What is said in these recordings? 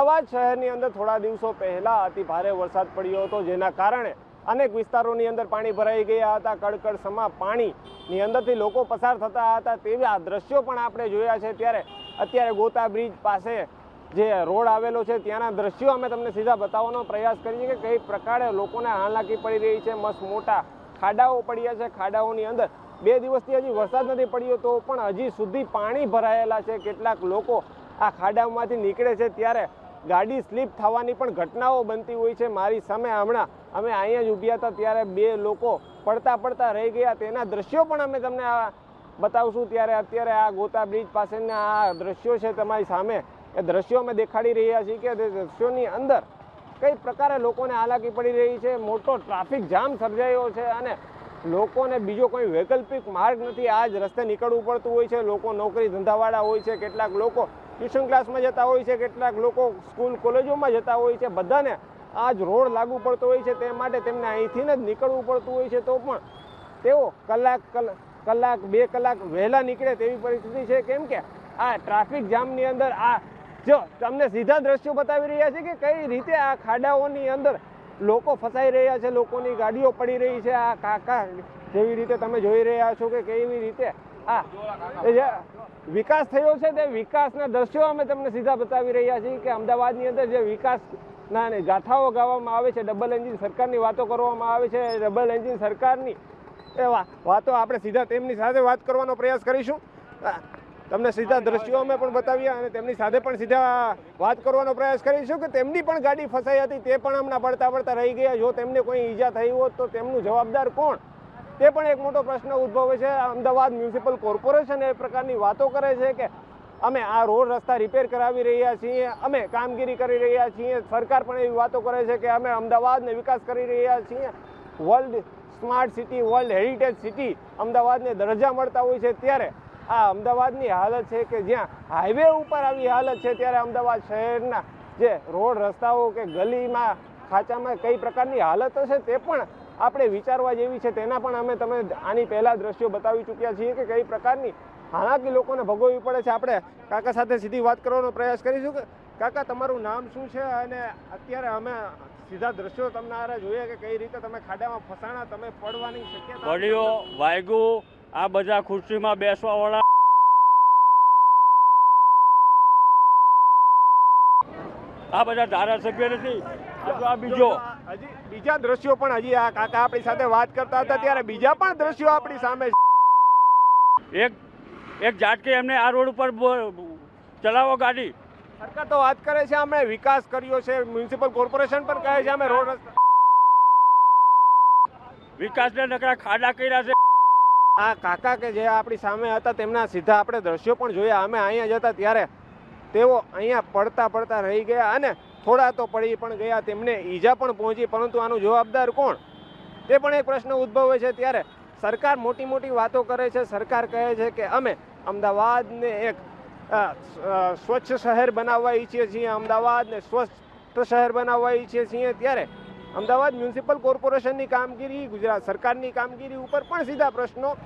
અમદાવાદ શહેરની અંદર થોડા દિવસો પહેલા અતિ ભારે વરસાદ પડ્યો હતો, જેના કારણે અનેક વિસ્તારોની અંદર પાણી ભરાઈ ગયા હતા કડકડ સમા પાણીની અંદરથી લોકો પસાર થતા હતા. તેવા દ્રશ્યો પણ આપણે જોયા છે. ત્યારે અત્યારે ગોતા બ્રિજ પાસે જે રોડ આવેલો છે, ત્યાંના દ્રશ્યો અમે તમને સીધા બતાવવાનો પ્રયાસ કરીએ કે કઈ પ્રકારે લોકોને હાલાકી પડી રહી છે. મસ્ત મોટા ખાડાઓ પડ્યા છે. ખાડાઓની અંદર બે દિવસથી હજી વરસાદ નથી પડ્યો, તો પણ હજી સુધી પાણી ભરાયેલા છે. કેટલાક લોકો આ ખાડામાંથી નીકળે છે. ત્યારે ગાડી સ્લીપ થવાની પણ ઘટનાઓ બનતી હોય છે. મારી સામે હમણાં અમે અહીંયા જ ઊભ્યા હતા, ત્યારે બે લોકો પડતા પડતા રહી ગયા. તેના દ્રશ્યો પણ અમે તમને આ બતાવશું. ત્યારે અત્યારે આ ગોતા બ્રિજ પાસેના આ દ્રશ્યો છે તમારી સામે. એ દ્રશ્યો અમે દેખાડી રહ્યા છીએ કે તે દ્રશ્યોની અંદર કઈ પ્રકારે લોકોને હાલાકી પડી રહી છે. મોટો ટ્રાફિક જામ સર્જાયો છે અને લોકોને બીજો કોઈ વૈકલ્પિક માર્ગ નથી. આ જ રસ્તે નીકળવું પડતું હોય છે. લોકો નોકરી ધંધાવાળા હોય છે. કેટલાક લોકો ટ્યુશન ક્લાસમાં જતા હોય છે, કેટલાક લોકો સ્કૂલ કોલેજોમાં જતા હોય છે, બધાને આ જ રોડ લાગુ પડતો હોય છે, તે માટે તેમને અહીંથી જ નીકળવું પડતું હોય છે, તો પણ તેઓ કલાક, કલ- કલાક, બે કલાક વહેલા નીકળે તેવી પરિસ્થિતિ છે. કેમ કે આ ટ્રાફિક જામની અંદર આ જો તમને સીધા દ્રશ્યો બતાવી રહ્યા છે કે કઈ રીતે આ ખાડાઓની અંદર લોકો ફસાઈ રહ્યા છે, લોકોની ગાડીઓ પડી રહી છે, આ કાકા જેવી રીતે તમે જોઈ રહ્યા છો કે કેવી રીતે જે વિકાસ થયો છે તે વિકાસના દ્રશ્યો અમે તમને સીધા બતાવી રહ્યા છીએ કે અમદાવાદની અંદર જે વિકાસના ગાથાઓ ગાવામાં આવે છે ડબલ એન્જિન સરકારની વાતો કરવામાં આવે છે ડબલ એન્જિન સરકારની, એ વા- વાતો આપણે સીધા તેમની સાથે વાત કરવાનો પ્રયાસ કરીશું. તમને સીધા દ્રશ્યો અમે પણ બતાવ્યા અને તેમની સાથે પણ સીધા વાત કરવાનો પ્રયાસ કરીશું કે તેમની પણ ગાડી ફસાઈ હતી, તે પણ હમણાં પડતા પડતા રહી ગયા. જો તેમને કોઈ ઈજા થઈ હોત તો તેમનું જવાબદાર કોણ? તે પણ એક મોટો પ્રશ્ન ઉદ્ભવે છે. અમદાવાદ મ્યુનિસિપલ કોર્પોરેશન એ પ્રકારની વાતો કરે છે કે અમે આ રોડ રસ્તા રિપેર કરાવી રહ્યા છીએ, અમે કામગીરી કરી રહ્યા છીએ. સરકાર પણ એવી વાતો કરે છે કે અમે અમદાવાદને વિકાસ કરી રહ્યા છીએ. World smart city world heritage city અમદાવાદને દરજ્જા મળતા હોય છે. ત્યારે આ અમદાવાદની હાલત છે કે જ્યાં હાઈવે ઉપર આવી હાલત છે, ત્યારે અમદાવાદ શહેરના જે રોડ રસ્તાઓ કે ગલીમાં, ખાંચામાં કઈ પ્રકારની હાલત હશે તે પણ આપણે વિચારવા જેવી છે તેના પણ અમે તમે આની પહેલાં દ્રશ્યો બતાવી ચૂક્યા છીએ કે કઈ પ્રકારની હાલાકી લોકોને ભોગવવી પડે છે. આપણે કાકા સાથે સીધી વાત કરવાનો પ્રયાસ કરીશું કે કાકા તમારું નામ શું છે? અને અત્યારે અમે સીધા દ્રશ્યો તમને આરે જોઈએ કે કઈ રીતે તમે ખાડામાં ફસાણા તમે પડવાની શક્યતા પડ્યો વાયગુ આ બધા ખુરશીમાં બેસવાવાળા. આ બધા ધારાસભ્ય નથી. તો આ બીજો. હજી બીજા દ્રશ્યો પણ હજી આ કાકા આપણી સાથે વાત કરતા હતા ત્યારે બીજા પણ દ્રશ્યો આપણી સામે. એક એક ઝાટકે એમને આ રોડ ઉપર ચલાવો ગાડી. સરકાર તો વાત કરે છે અમે વિકાસ કર્યો છે મ્યુનિસિપલ કોર્પોરેશન પણ કહે છે અમે રોડ વિકાસને નકરા ખાડા કર્યા છે. આ કાકા કે જે આપણી સામે હતા તેમના સીધા આપણે દ્રશ્યો પણ જોયા. અમે અહીંયા જતા ત્યારે તેઓ અહીંયા પડતા પડતા રહી ગયા અને થોડા તો પડી પણ ગયા, તેમને ઈજા પણ પહોંચી. પરંતુ આનું જવાબદાર કોણ? તે પણ એક પ્રશ્ન ઉદ્ભવે છે ત્યારે. સરકાર મોટી મોટી વાતો કરે છે. સરકાર કહે છે કે અમે અમદાવાદને એક સ્વચ્છ શહેર બનાવવા ઈચ્છીએ છીએ. અમદાવાદને સ્વસ્થ શહેર બનાવવા ઈચ્છીએ છીએ ત્યારે અમદાવાદ મ્યુનિસિપલ કોર્પોરેશનની કામગીરી, ગુજરાત સરકારની કામગીરી ઉપર પણ સીધા પ્રશ્નો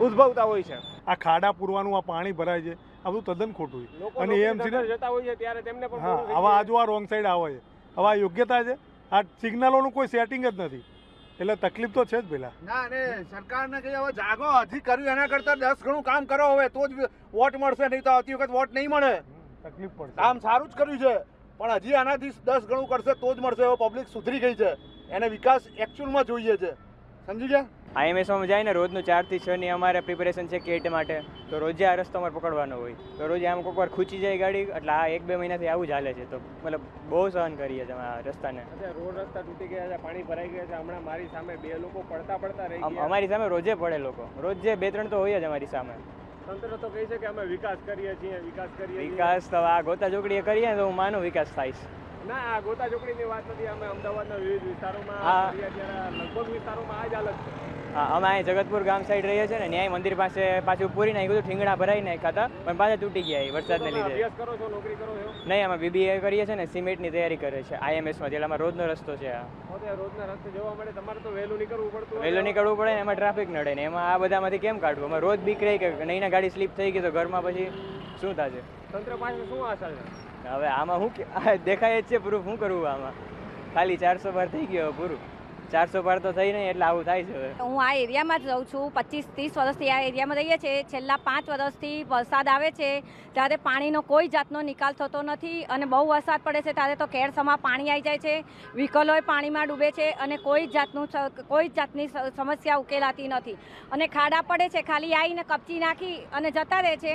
ઉદ્ભવતા હોય છે. આ ખાડા પૂરવાનું આ પાણી ભરાય છે. આ બધું તદ્દન ખોટું છે. અને એએમસી જતા હોય છે ત્યારે તેમને પણ હા આવા આજુ આ રોંગ સાઈડ આવે છે. હવે આ યોગ્યતા છે. આ સિગ્નલોનું કોઈ સેટિંગ જ નથી. એટલે તકલીફ તો છે જ પેલા. ના અને સરકારને કહીએ હવે જાગો હજી કર્યું એના કરતા દસ ગણું કામ કરો હવે તો જ વોટ મળશે નહીં તો આવતી વખત વોટ નહીં મળે. તકલીફ પડશે. કામ સારું જ કર્યું છે પણ હજી આનાથી દસ ગણું કરશે તો જ મળશે હવે પબ્લિક સુધરી ગઈ છે. એને વિકાસ એકચ્યુઅલમાં જોઈએ છે. સમજી ગયા આઈએમએસમાં જાય ને રોજનું ચારથી છની અમારે પ્રિપેરેશન છે કેટ માટે. તો રોજે આ રસ્તો અમારે પકડવાનો હોય. તો રોજે આમ કોઈક વાર ખૂચી જાય ગાડી એટલે આ એક બે મહિનાથી આવું જ હાલે છે. તો મતલબ બહુ સહન કરીએ છીએ આ રસ્તાને. રોડ રસ્તા તૂટી ગયા છે પાણી ભરાઈ ગયા છે. હમણાં મારી સામે બે લોકો પડતા પડતા રહી ગયા. અમારી સામે રોજે પડે લોકો. રોજે બે ત્રણ તો હોય જ અમારી સામે. તંત્ર તો કહે છે કે અમે વિકાસ કરીએ છીએ વિકાસ કરીએ વિકાસ તો આ ગોતા ચોકડીએ કરીએ તો હું માનું વિકાસ થાય છે. ના આ ગોતા ચોકડીની વાત નથી. અમે અમદાવાદના વિવિધ વિસ્તારોમાં. લગભગ વિસ્તારોમાં આ જ અલગ છે. હા અમે અહીં જગતપુર ગામ સાઈડ રહીએ છીએ ને ન્યાય મંદિર પાસે પાછું પૂરી નાખ્યું હતું ઠીંગણા ભરાઈ નાખ્યા હતા પણ પાછા તૂટી ગયા એ વરસાદને લીધે. અભ્યાસ કરો છો નોકરી કરો છો? નહીં અમે બીબીએ કરીએ છીએ ને સિમેન્ટની તૈયારી કરે છે આઈએમએસમાં એટલે અમારો રોજનો રસ્તો છે આ. રોજના રસ્તે જોવા મળે તમારે તો વહેલું નીકળવું પડતું. વહેલું નીકળવું પડે ને એમાં ટ્રાફિક નડે ને એમાં આ બધામાંથી કેમ કાઢવું? અમે રોજ બીક રહી કે નહીં ગાડી સ્લીપ થઈ ગઈ તો ઘરમાં પછી શું થશે? તંત્ર પાસે શું આશા છે? હવે આમાં શું દેખાય જ છે પ્રૂફ શું કરવું આમાં? ખાલી ચારસો બાર થઈ ગયો પૂરું. ચારસો બાર તો થઈ નહીં, એટલે આવું થાય છે હું આ એરિયામાં જ રહું છું, પચીસ ત્રીસ વર્ષથી આ એરિયામાં રહીએ છીએ. છેલ્લા પાંચ વર્ષથી વરસાદ આવે છે, ત્યારે પાણીનો કોઈ જાતનો નિકાલ થતો નથી અને બહુ વરસાદ પડે છે, ત્યારે તો કેરસમા પાણી આવી જાય છે વ્હીકલોય પાણીમાં ડૂબે છે અને કોઈ જ જાતનું કોઈ જ જાતની સમસ્યા ઉકેલાતી નથી. અને ખાડા પડે છે, ખાલી આવીને કપચી નાખી અને જતા રહે છે.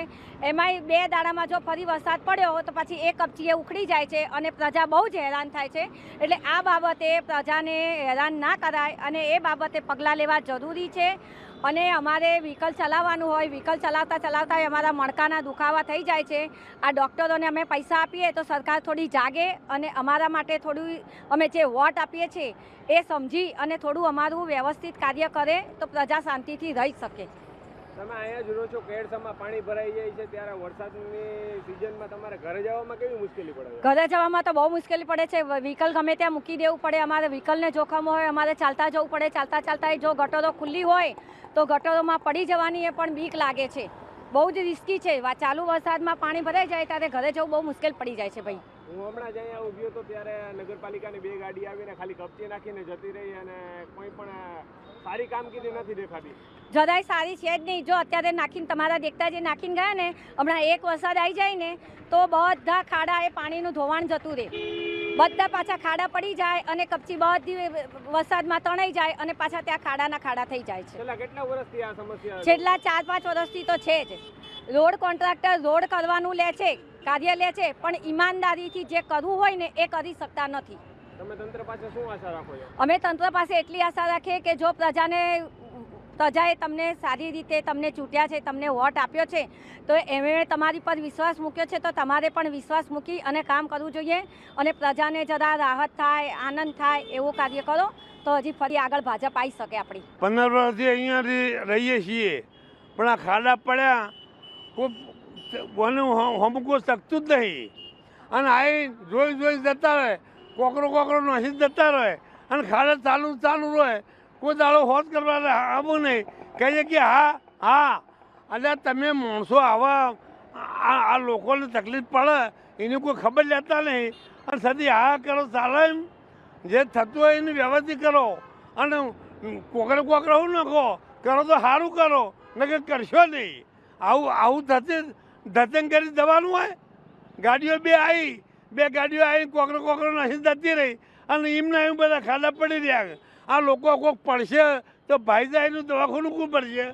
એમાંય બે દાડામાં જો ફરી વરસાદ પડ્યો તો પછી એ કપચીએ ઉખડી જાય છે અને પ્રજા બહુ જ હેરાન થાય છે. એટલે આ બાબતે પ્રજાને હેરાન ના કરાય અને એ બાબતે પગલાં લેવા જરૂરી છે. અને અમારે વ્હીકલ ચલાવવાનું હોય, વ્હીકલ ચલાવતા ચલાવતા અમારા મણકાના દુખાવા થઈ જાય છે. આ ડૉક્ટરોને અમે પૈસા આપીએ તો સરકાર થોડી જાગે અને અમારા માટે થોડું અમે જે વોટ આપીએ છીએ એ સમજી અને થોડું અમારું વ્યવસ્થિત કાર્ય કરે તો પ્રજા શાંતિથી રહી શકે. તમે અહીંયા જુઓ છો કેળસામાં પાણી ભરાઈ જાય છે, ત્યારે વરસાદની સિઝનમાં તમારે ઘરે જવામાં કેવી મુશ્કેલી પડે ઘરે જવામાં તો બહુ મુશ્કેલી પડે છે. વ્હીકલ ગમે ત્યાં મૂકી દેવું પડે, અમારે વ્હીકલને જોખમ હોય, અમારે ચાલતા જવું પડે. ચાલતા ચાલતા જો ગટરો ખુલ્લી હોય, તો ગટરોમાં પડી જવાની એ પણ બીક લાગે છે. બહુ જ રિસ્કી છે. ચાલુ વરસાદમાં પાણી ભરાઈ જાય, ત્યારે ઘરે જવું બહુ મુશ્કેલ પડી જાય છે ભાઈ. હું હમણાં જ અહીંયા ઊભી હતો ત્યારે નગરપાલિકાની બે ગાડી આવીને ખાલી કપચી નાખીને જતી રહી અને કોઈ પણ સારી કામગીરી નથી દેખાતી. જરાય સારી છે જ નહીં. જો અત્યારે નાખીને તમારા દેખતા જે નાખીને ગયા ને હમણાં એક વરસાદ આવી જાય ને તો બધા ખાડા એ પાણીનું ધોવાણ જતું રહે. બધા પાછા ખાડા પડી જાય અને કપચી બધી વરસાદમાં તણાઈ જાય અને પાછા ત્યાં ખાડાના ખાડા થઈ જાય છે. કેટલા વર્ષથી આ સમસ્યા છેલ્લા ચાર પાંચ વર્ષથી તો છે જ. રોડ કોન્ટ્રાક્ટર રોડ કરવાનું લે છે. કાર્ય લે છે પણ ઈમાનદારીથી જે કરવું હોય ને એ કરી શકતા નથી. તમે તંત્ર પાસે શું આશા રાખો છો? અમે તંત્ર પાસે એટલી આશા રાખીએ કે જો પ્રજાને પ્રજાએ તમને સારી રીતે તમને ચૂંટ્યા છે તમને વોટ આપ્યો છે તો એમણે તમારી પર વિશ્વાસ મૂક્યો છે તો તમારે પણ વિશ્વાસ મૂકી અને કામ કરવું જોઈએ અને પ્રજાને જરા રાહત થાય આનંદ થાય એવું કાર્ય કરો તો હજી ફરી આગળ ભાજપ આવી શકે આપણી. પંદર વર્ષથી અહીંયાથી રહીએ છીએ પણ આ ખાડા પડ્યા કોઈ કોનું હમકો શકતું જ નહીં. અને આ જોઈ જોઈ જતા રહે. કોકરો કોકરો નસી જતા રહે. અને ખાડે ચાલુ ચાલુ રહે. કોઈ દાડો હોત કરવા આવું નહીં. કહીએ કે હા હા. એટલે તમે માણસો આવા, આ લોકોને તકલીફ પડે. એની કોઈ ખબર લેતા નહીં. અને સદી હા કરો, ચાલે એમ. જે થતું હોય એની વ્યવસ્થિત કરો. અને કોકરે કોકરે હું નાખો. કરો તો સારું કરો. નકર કરશો નહીં. આવું આવું થશે ધતંગ કરી જવાનું હોય. ગાડીઓ બે આવી બે ગાડીઓ આવી કોકરો કોકરો નથી જતી રહી. અને એમના એમ બધા ખાડા પડી રહ્યા આ લોકો કોઈક પડશે તો ભાઈ જાય એનું દવાખાનું કોણ પડશે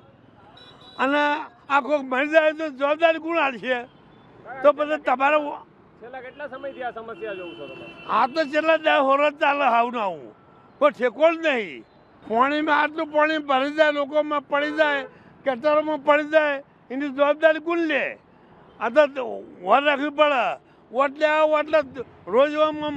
અને આ કોઈક મરી જાય તો જવાબદારી કોણ હાલશે. તો પછી તમારે કેટલા સમયથી આ સમસ્યા જોઉં છો આ તો છેલ્લા દસ વર્ષ ચાલે હાવ ના હું કોઈ ઠેકો જ નહીં. પાણીમાં આટલું પાણી ભરી જાય લોકોમાં પડી જાય કચરામાં પડી જાય એની જવાબદારી કોણ લે. આ તો વર રાખવી પડે. વોટ આવો એટલે રોજ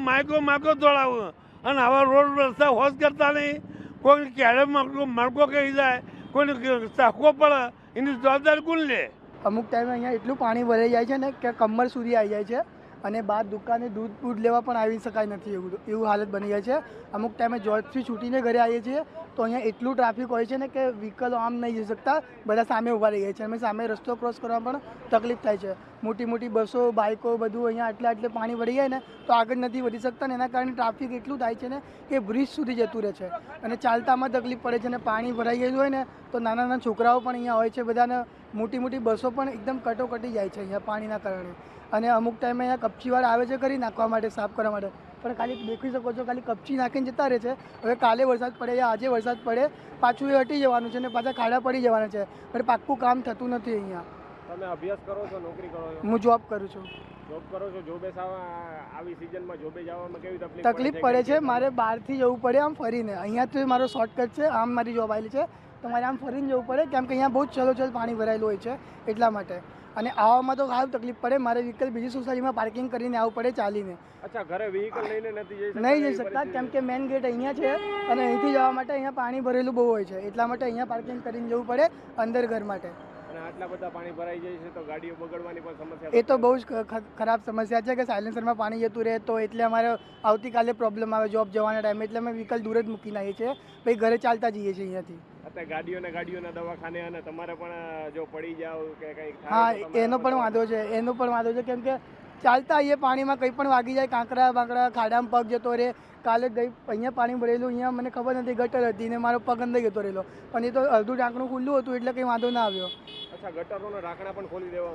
માયકો માયકો દોડાવું. અને આવા રોડ રસ્તા હોશ કરતા નહીં. કોઈ ક્યારે મણકો કહી જાય. કોઈને ચાખવો પડે. એની જવાબદારી કોણ લે? અમુક ટાઈમે અહીંયા એટલું પાણી ભરાઈ જાય છે ને કે કમર સુધી આવી જાય છે. અને બહાર દુકાને દૂધ દૂધ લેવા પણ આવી શકાય નથી એવું એવું હાલત બની જાય છે. અમુક ટાઈમે જોબથી છૂટીને ઘરે આવીએ છીએ, તો અહીંયા એટલું ટ્રાફિક હોય છે ને કે વ્હીકલો આમ નહીં જઈ શકતા, બધા સામે ઊભા રહી જાય છે. અમે સામે રસ્તો ક્રોસ કરવામાં પણ તકલીફ થાય છે. મોટી મોટી બસો બાઇકો બધું અહીંયા આટલે આટલે પાણી ભરી જાય ને, તો આગળ નથી વધી શકતા ને એના કારણે ટ્રાફિક એટલું થાય છે ને કે બ્રિજ સુધી જતું રહે છે. અને ચાલતામાં તકલીફ પડે છે અને પાણી ભરાઈ ગયેલું હોય ને, તો નાના નાના છોકરાઓ પણ અહીંયા હોય છે બધાને મોટી મોટી બસો પણ એકદમ કટોકટી જાય છે અહીંયા પાણીના કારણે. અને અમુક ટાઈમે અહીંયા કપચીવાળા આવે છે કરી નાખવા માટે સાફ કરવા માટે. પણ ખાલી દેખી શકો છો ખાલી કપચી નાખીને જતા રહે છે. હવે કાલે વરસાદ પડે યા આજે વરસાદ પડે પાછું એ હટી જવાનું છે અને પાછા ખાડા પડી જવાના છે. પણ પાક્કું કામ થતું નથી અહીંયા. તમે અભ્યાસ કરો છો નોકરી કરો છો? હું જોબ કરું છું. જોબ કરો છો જોબે આવી સિઝનમાં જોબે જવામાં કેવી તકલીફ તકલીફ પડે છે મારે બહારથી જવું પડે આમ ફરીને. અહીંયા તો મારો શોર્ટકટ છે આમ મારી જોબ આવેલી છે. તો મારે આમ ફરીને જવું પડે કેમ કે અહીંયા બહુ જ ચલોચલ પાણી ભરાયેલું હોય છે એટલા માટે. અને આવવામાં તો સારું તકલીફ પડે મારે વ્હીકલ બીજી સોસાયટીમાં પાર્કિંગ કરીને આવવું પડે ચાલીને. અચ્છા ઘરે વ્હીકલ લઈને નથી જઈ શકતા નહીં જઈ શકતા? કેમ કે મેઇન ગેટ અહીંયા છે અને અહીંથી જવા માટે અહીંયા પાણી ભરેલું બહુ હોય છે. એટલા માટે અહીંયા પાર્કિંગ કરીને જવું પડે અંદર ઘર માટે. અને આટલા બધા પાણી ભરાઈ જાય છે તો ગાડીઓ બગડવાની પણ સમસ્યા એ તો બહુ જ ખરાબ સમસ્યા છે કે સાયલેન્સરમાં પાણી જતું રહે તો એટલે અમારે આવતીકાલે પ્રોબ્લેમ આવે જોબ જવાના ટાઈમે એટલે અમે વ્હીકલ દૂર જ મૂકીને આવીએ છીએ. પછી ઘરે ચાલતા જઈએ છીએ અહીંયાથી. અત્યારે ગાડીઓને ગાડીઓના દવાખાને અને તમારે પણ જો પડી જાવ કે કંઈક હા એનો પણ વાંધો છે એનો પણ વાંધો છે કેમ કે ચાલતા આવીએ પાણીમાં કંઈ પણ વાગી જાય કાંકરા બાંકરા ખાડામાં પગ જતો રહે. કાલે ગઈ અહીંયા પાણી ભરેલું અહીંયા મને ખબર નથી ગટર હતી ને મારો પગ અંદર જતો રહેલો. પણ એ તો અડધું ઢાંકણું ખુલ્લું હતું એટલે કંઈ વાંધો ના આવ્યો.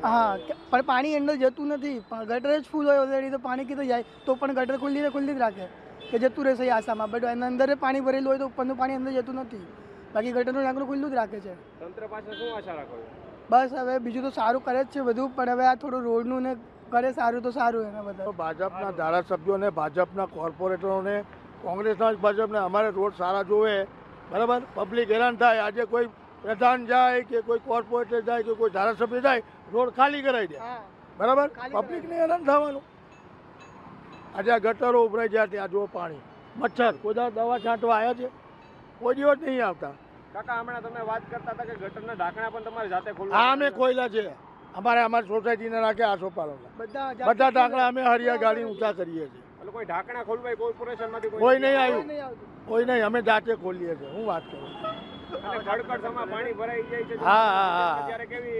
હા પણ પાણી અંદર જતું નથી. ગટર જ ફૂલ હોય ઓલરેડી તો પાણી કીધું જાય. તો પણ ગટર ખુલ્લી ને ખુલ્લી જ રાખે કે જતું રહેશે એ આશામાં. બટ એના અંદર પાણી ભરેલું હોય તો ઉપરનું પાણી અંદર જતું નથી. બાકી ગટરનું ઢાંકણું ખુલ્લું જ રાખે છે. તંત્ર પાસે શું આશા રાખો બસ હવે બીજું તો સારું કરે જ છે બધું પણ હવે આ થોડું રોડનું ને કરે સારું તો સારું એના બધા ભાજપના ધારાસભ્યોને ભાજપના કોર્પોરેટરોને કોંગ્રેસના જ ભાજપને અમારે રોડ સારા જોવે બરાબર? પબ્લિક હેરાન થાય આજે કોઈ પ્રધાન જાય કે કોઈ કોર્પોરેટર જાય કે કોઈ ધારાસભ્ય જાય રોડ ખાલી કરાવી દે. બરાબર? પબ્લિકને હેરાન થવાનું. આજે આ ગટરો ઉભરાઈ જાય ત્યાં જુઓ પાણી. મચ્છર કોઈ દવા છાંટવા આવ્યા છે. કોઈ દિવસ નહીં આવતા. કાકા હમણાં તમે વાત કરતા હતા કે ગટરના ઢાંકણા પણ તમારે જાતે ખોલવા હા અમે ખોલ્યા છે. અમારે અમારી સોસાયટીને રાખે આસોપાલવના બધા બધા ઢાંકણા અમે હરિયા ગાડી ઊંચા કરીએ છીએ. કોઈ ઢાંકણા ખોલવાય કોર્પોરેશનમાંથી કોઈ? નહીં કોઈ આવ્યું. નહીં કોઈ નહીં અમે જાતે ખોલીએ છીએ. હું વાત કરું? અને પાણી ભરાઈ હા, હા,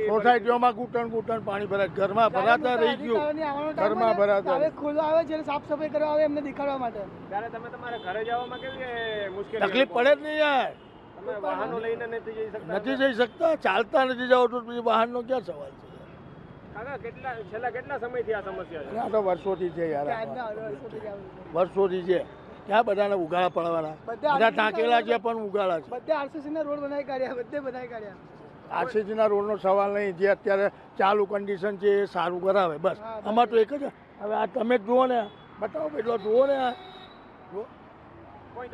સોસાયટીઓમાં ઘૂંટણ ઘૂંટણ પાણી ભરાય. ઘરમાં ભરાતા રહી ગયું. ઘરમાં ભરાતા હવે આવે છે સાફ સફાઈ કરવા આવે એમને દેખાડવા માટે. ત્યારે તમે તમારા ઘરે જવામાં કેવી મુશ્કેલી તકલીફ પડે જ નહીં યાર. તમે વાહનો લઈને નથી જઈ શકતા? નથી જઈ શકતા ચાલતા નથી જાવ તો પછી વાહનનો ક્યાં સવાલ છે કાકા કેટલા છેલ્લા કેટલા સમયથી આ સમસ્યા છે? અને આ તો વર્ષોથી છે યાર વર્ષોથી છે. ક્યાં બધાને ઉગાડા પડવાના. બધા બધા ટાંકેલા છે પણ ઉગાડા છે. બધે આરસીસી ના રોડ બનાવી કાઢ્યા બધે બનાવી કાઢ્યા. આરસીસીના રોડનો સવાલ નહીં જે અત્યારે ચાલુ કન્ડિશન છે એ સારું કરાવે બસ. અમાર તો એક જ હવે આ તમે જ જુઓ ને. બતાવો એટલો જુઓ ને. કોઈ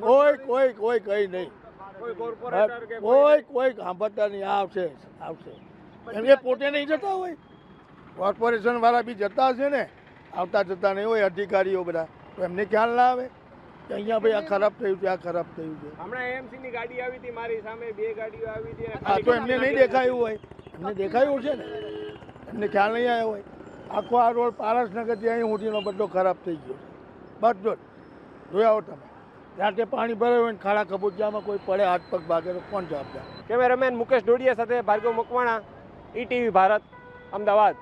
કોઈ કોઈ કોઈ કઈ નહીં. કોઈ કોઈ કોઈ સાંભળતા નહીં. આવશે આવશે. એમ એ પોતે નહીં જતા હોય. કોર્પોરેશન વાળા બી જતા હશે ને આવતા જતા નહીં હોય અધિકારીઓ બધા. તો એમને ખ્યાલ ના આવે કે અહીંયા ભાઈ આ ખરાબ થયું છે આ ખરાબ થયું છે. હમણાં એએમસી ની ગાડી આવી હતી મારી સામે બે ગાડીઓ આવી હતી આ હા તો એમને નહીં દેખાયું હોય. એમને દેખાયું છે ને. એમને ખ્યાલ નહીં આવ્યો હોય. આખો આ રોડ પારસનગરથી અહીં ઉઠીનો બધો ખરાબ થઈ ગયો. બધો જોયા આવો તમે. રાતે પાણી ભરાયું હોય ને ખાડા કબૂચિયામાં કોઈ પડે હાથ પગ ભાગે તો કોણ જવાબદાર? કેમેરામેન મુકેશ ડોડિયા સાથે ભાર્ગવ મકવાણા. ઈટીવી ભારત અમદાવાદ.